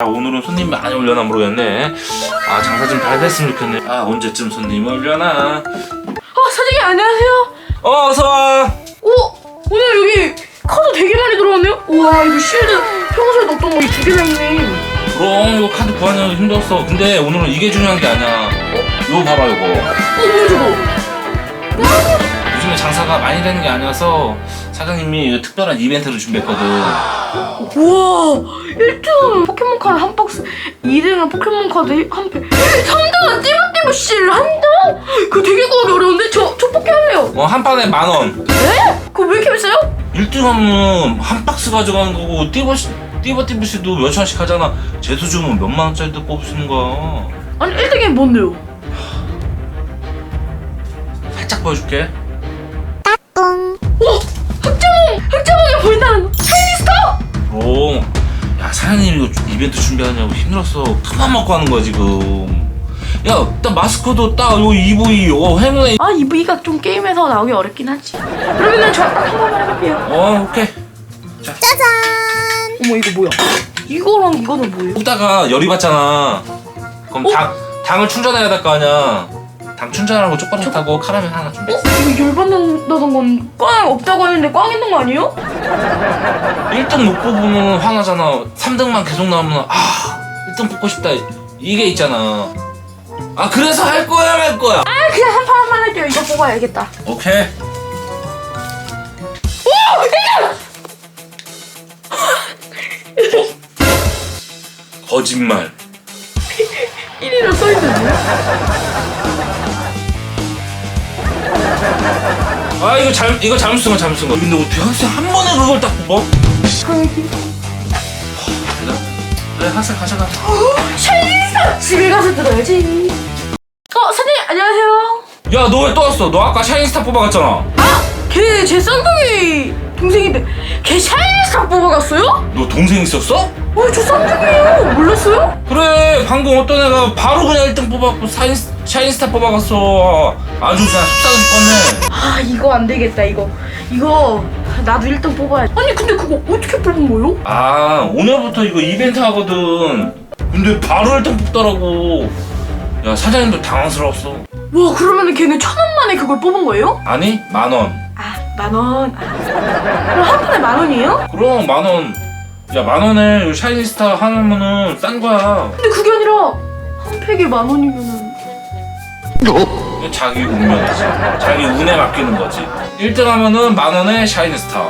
아, 오늘은 손님 많이 올려나 모르겠네. 아 장사 좀 잘 됐으면 좋겠네. 아 언제쯤 손님 올려나? 아 사장님 안녕하세요. 어 어서 와. 오 오늘 여기 카드 되게 많이 들어왔네요. 우와 이거 쉴드 평소에 넣었던 거 두 개나 있네. 그럼 이거 카드 구하느라 힘들었어. 근데 오늘은 이게 중요한 게 아니야. 이거 봐봐 이거. 어 뭐야 저거? 요즘에 장사가 많이 되는 게 아니어서 사장님이 이거 특별한 이벤트를 준비했거든. 우와 1등은 포켓몬 카드 한 박스 2등은 포켓몬 카드 한 팩 3등은 띠부띠부 씨를 한 장? 그거 되게 구하기 어려운데? 저, 저 포켓 할래요 어, 한 판에 만 원. 에? 그거 왜 이렇게 비싸요? 1등 하면 한 박스 가져가는 거고 띠버시 띠버 띠버 씨도 몇천 원씩 하잖아. 재수 주면 몇만 원짜리도 뽑을 수 있는 거야. 아니 1등이 뭔데요? 살짝 보여줄게. 야 사장님 이거 이벤트 준비하냐고 힘들었어 큰맘 먹고 하는 거야 지금. 야딱 마스크도 딱요 EV 어 행운의 아 이브이가 좀 게임에서 나오기 어렵긴 하지. 그러면은 저딱한 번만 해볼게요. 어 오케이. 어머 이거 뭐야? 이거랑 이거는 뭐예요? 뽑다가 열이 받잖아. 그럼 어? 당, 당을 충전해야 될 거 아니야 당 충전하고 초콜릿 하고 카라멜 하나 준비 어? 이거 열받는다던 건꽝 없다고 했는데 꽝 있는 거 아니에요? 1등 못 뽑으면 화나잖아. 3등만 계속 나오면 아 1등 뽑고 싶다. 이게 있잖아. 아 그래서 할 거야 말 거야? 아 그냥 한 판만 할게요. 이거 뽑아야겠다. 오케이. 거짓말. 1위로 써있는데 아 이거 잘 이거 잘못 쓴거 잘못 쓴거 근데 어떻게 학생 한 번에 그걸 딱 뽑아? 그래 학생 가져가 샤이니스타 집에 가서 들어야지 어 사장님 안녕하세요 야 너 왜 또 왔어? 너 아까 샤이니스타 뽑아갔잖아 아! 걔 제 쌍둥이 동생인데 걔 샤이니스타 뽑아갔어요? 너 동생 있었어? 어 저 쌍둥이에요 몰랐어요? 그래 방금 어떤 애가 바로 그냥 1등 뽑았고 샤인, 샤이니스타 뽑아갔어 아주 그냥 속상해 죽겠네 아 이거 안 되겠다 이거 이거 나도 1등 뽑아야 지 아니 근데 그거 어떻게 뽑은 거예요? 아 오늘부터 이거 이벤트 하거든 근데 바로 1등 뽑더라고 야 사장님도 당황스러웠어 와 그러면은 걔는 천 원 만에 그걸 뽑은 거예요? 아니 만원 아 만 원 아. 그럼 한 판에 만 원이에요? 그럼 만원 야 만원에 샤이니스타 하나면은 싼 거야. 근데 그게 아니라 한 팩에 만 원이면은. 이거 자기 운명이지. 자기 운에 맡기는 거지. 1등 하면은 만원에 샤이니스타.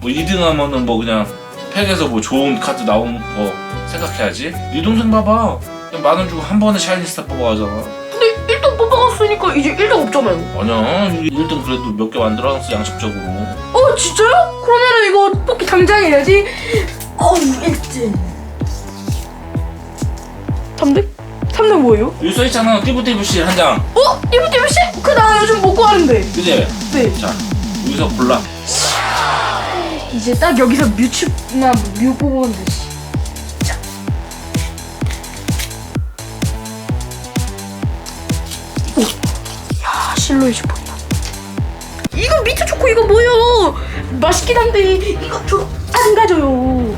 뭐 2등 하면은 뭐 그냥 팩에서 뭐 좋은 카드 나온 거 생각해야지. 네 동생 봐봐. 그냥 만원 주고 한 번에 샤이니스타 뽑아가잖아. 근데 1등 뽑아갔으니까 이제 1등 없잖아요. 아니야. 1등 그래도 몇 개 만들어놨어 양식적으로. 어 진짜요? 그러면은 이거 뽑기 당장 해야지 어우 1등 3등? 3등 뭐예요? 여기 써있잖아 띠부띠부씨 한장 어? 이브티브 씨? 그나 요즘 못 구하는데 그지? 네 자 여기서 골라 이제 딱 여기서 뮤츠나 뮤 자. 오. 야 실루엣이 보인다 이거 미트 초코 이거 뭐예요 맛있긴 한데 이거 저 안 가져요.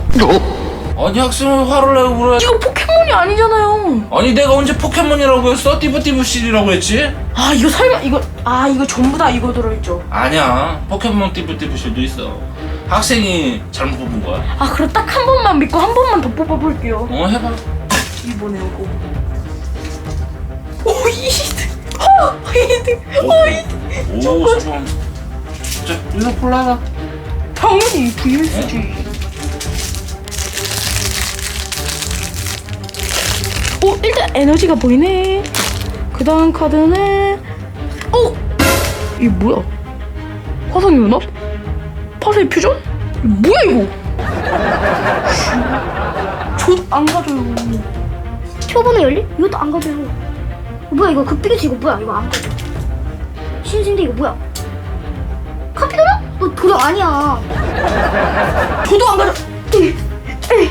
아니 학생이 화를 내고 그래. 이거 포켓몬이 아니잖아요. 아니 내가 언제 포켓몬이라고 했어? 띠부띠부씨라고 했지? 아 이거 설마 이거 아 이거 전부 다 이거 들어있죠. 아니야. 포켓몬 띠부띠부씨도 있어. 학생이 잘못 뽑은 거야. 아 그럼 딱 한 번만 믿고 한 번만 더 뽑아볼게요. 어 해봐. 이번에 오고 오 2등 어 2등 어 2등 오 잠깐 자 여기서 골라라 당연히 VS지 오 일단 에너지가 보이네 그 다음 카드는 오 이게 뭐야 화성 연합? 파세 퓨전? 뭐야 이거 저안 가져요 표본은 열리? 이것도 안 가져요. 어, 뭐야 이거 급비교치 이거 뭐야 이거 안 가져. 신생대 이거 뭐야? 카피도나? 너 도령 아니야. 저도 안 에이.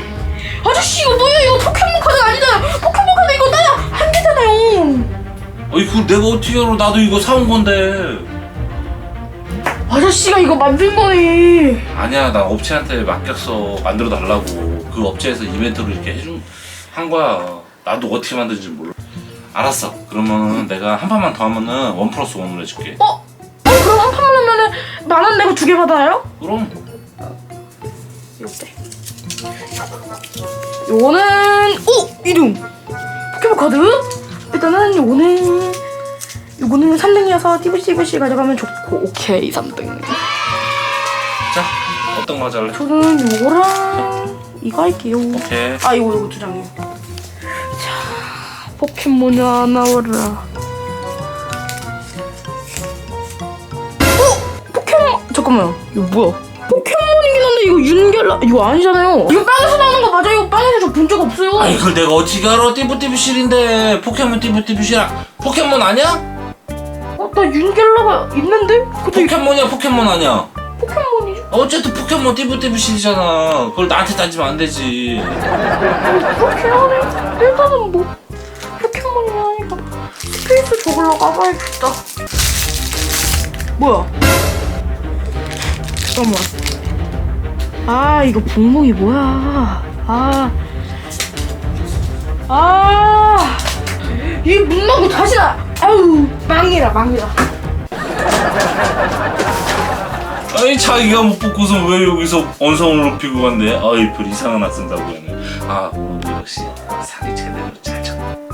아저씨 이거 뭐예요? 이거 포켓몬 카드 아니잖아요. 포켓몬 카드 이거 나 한 개잖아요. 어이 그 내가 어떻게 알아 나도 이거 사온 건데 아저씨가 이거 만든 거네. 아니야 나 업체한테 맡겼어 만들어 달라고 그 업체에서 이벤트로 이렇게 해준 한 거야. 나도 어떻게 만드는지 몰라. 알았어. 그러면 내가 한 판만 더 하면은 원 플러스 원으로 해줄게. 어? 판만 하면은 만 원 내고 두 개 받아요? 그럼 요때 요거는 오! 2등 포켓몬 카드 일단은 요거는 요거는 3등이어서 TVCVC 가져가면 좋고 오케이 3등 자 어떤 거 하자래? 저는 요거랑 이거 할게요 오케이. 아 이거 이거 두 장이요 자 포켓몬이 하나 나와라 잠깐만요 이거 뭐야 포켓몬이긴 한데 이거 윤결라 이거 아니잖아요 이거 빵에서 나오는 거 맞아요 이거 빵에서 저 본 적 없어요 아니 그걸 내가 어떻게 알아? 띠부띠부실인데 포켓몬 띠부띠부실 포켓몬 아니야? 어, 나 윤결라가 있는데? 근데 포켓몬이야 포켓몬 아니야? 포켓몬이죠? 어쨌든 포켓몬 띠부띠부실이잖아. 그걸 나한테 따지면 안 되지. 그렇긴 하네 일단은 뭐 포켓몬이 아니까 스페이스 저걸로 가봐야겠다 뭐야 잠깐만 아 이거 붕붕이 뭐야 아 아, 이 문 막고 다시 나. 아유, 망이다, 망이다. 아니 자기가 못 뽑고서 왜 여기서 언성을 높이고 간대? 아이 별 이상한 악 쓴다고 하네. 아 역시 사기 제대로 잘 쳤다.